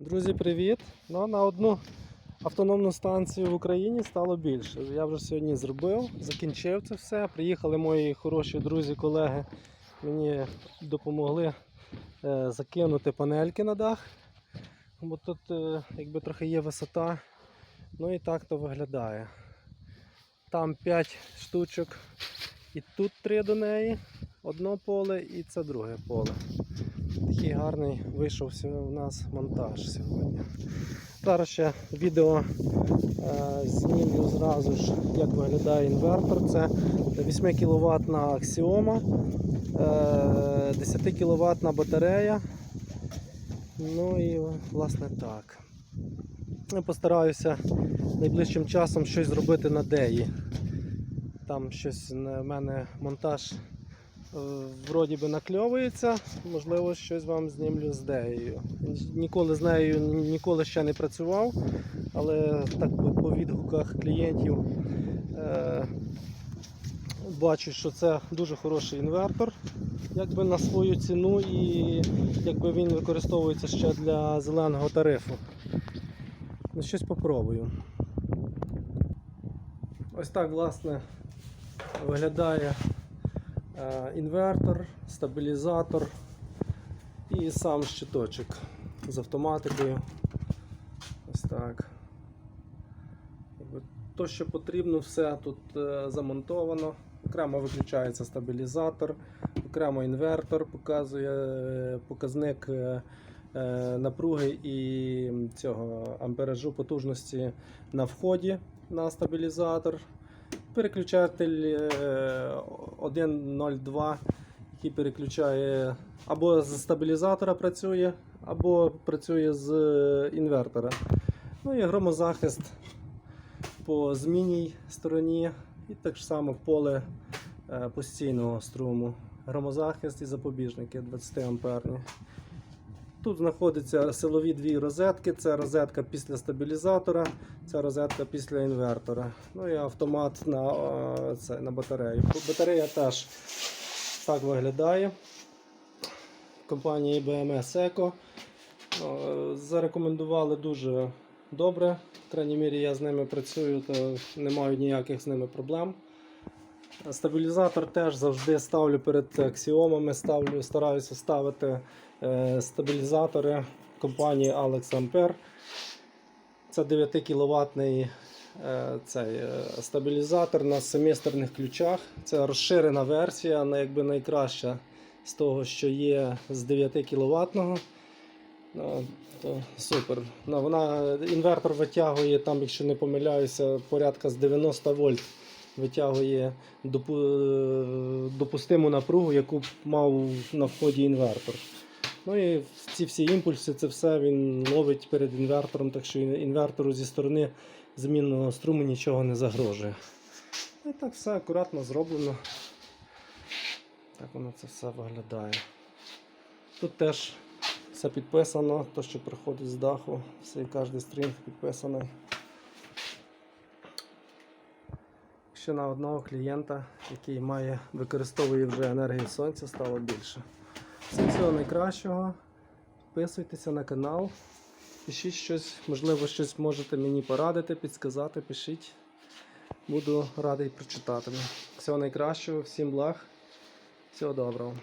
Друзі, привіт! Ну, на одну автономну станцію в Україні стало більше. Я вже сьогодні зробив, закінчив це все. Приїхали мої хороші друзі, колеги. Мені допомогли е, закинути панельки на дах. Бо тут е, якби трохи є висота. Ну і так то виглядає. Там 5 штучок, і тут 3 до неї, одно поле і це друге поле. Такий гарний вийшов у нас монтаж сьогодні. Зараз ще відео е, знімлю зразу ж, як виглядає інвертор. Це 8 кВт аксіома, е, 10 кВт батарея. Ну і власне так. Я постараюся найближчим часом щось зробити на деї. Там щось на мене монтаж вроді би накльовується, можливо, щось вам знімлю з деєю. Ніколи з нею ніколи ще не працював, але так по, відгуках клієнтів е, бачу, що це дуже хороший інвертор, якби на свою ціну, і якби він використовується ще для зеленого тарифу. Ну, щось попробую. Ось так, власне, виглядає е, інвертор, стабілізатор і сам щиточок з автоматикою. Ось так. То, що потрібно, все тут е, замонтовано. Окремо виключається стабілізатор, окремо інвертор показує е, показник е, е, напруги і цього амперажу потужності на вході на стабілізатор. Переключатель е, 1.02, який переключає або з стабілізатора працює, або працює з е, інвертора. Ну і громозахист по змінній стороні, і так само поле е, постійного струму. Громозахист і запобіжники 20 амперні. Тут знаходяться силові дві розетки. Це розетка після стабілізатора, це розетка після інвертора. Ну і автомат на, це, на батарею. Батарея теж так виглядає. Компанії BMS Eco. Е, Зарекомендували дуже добре. В крайній мірі я з ними працюю, то не маю ніяких з ними проблем. Стабілізатор теж завжди ставлю перед аксіомами, ставлю, стараюся ставити е, стабілізатори компанії Alex Ampere. Це 9 кВт цей, е, стабілізатор на семестерних ключах. Це розширена версія, вона якби найкраща з того, що є з 9 кВт. Ну, то супер. Ну, вона, інвертор витягує, там, якщо не помиляюся, порядка з 90 вольт витягує е, допустиму напругу, яку мав на вході інвертор. Ну і ці всі імпульси, це все він ловить перед інвертором, так що інвертору зі сторони змінного струму нічого не загрожує. Ну, І так все акуратно зроблено. Так воно це все виглядає. Тут теж все підписано, то, що приходить з даху, все, кожен стрінг підписаний. Ще на одного клієнта, який має, використовує вже енергію сонця, стало більше. Всім всього найкращого. Підписуйтеся на канал. Пишіть щось, можливо, щось можете мені порадити, підсказати, пишіть. Буду радий прочитати. Всього найкращого, всім благ, всього доброго.